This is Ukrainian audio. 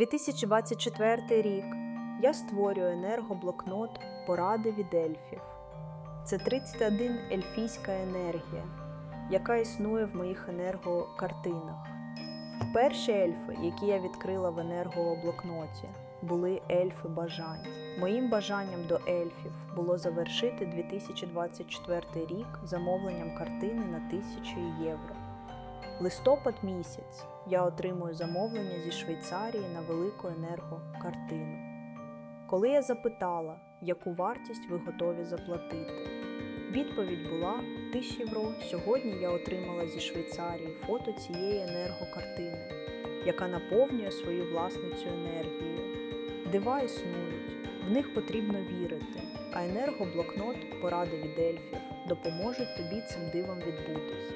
2024 рік я створюю енергоблокнот Поради від ельфів. Це 31 ельфійська енергія, яка існує в моїх енергокартинах. Перші ельфи, які я відкрила в енергоблокноті, були ельфи бажань. Моїм бажанням до ельфів було завершити 2024 рік замовленням картини на 1000 євро. Листопад місяць я отримую замовлення зі Швейцарії на велику енергокартину. Коли я запитала, яку вартість ви готові заплатити, відповідь була 1000 євро. Сьогодні я отримала зі Швейцарії фото цієї енергокартини, яка наповнює свою власницю енергією. Дива існують, в них потрібно вірити, а енергоблокнот поради від ельфів допоможуть тобі цим дивом відбутись.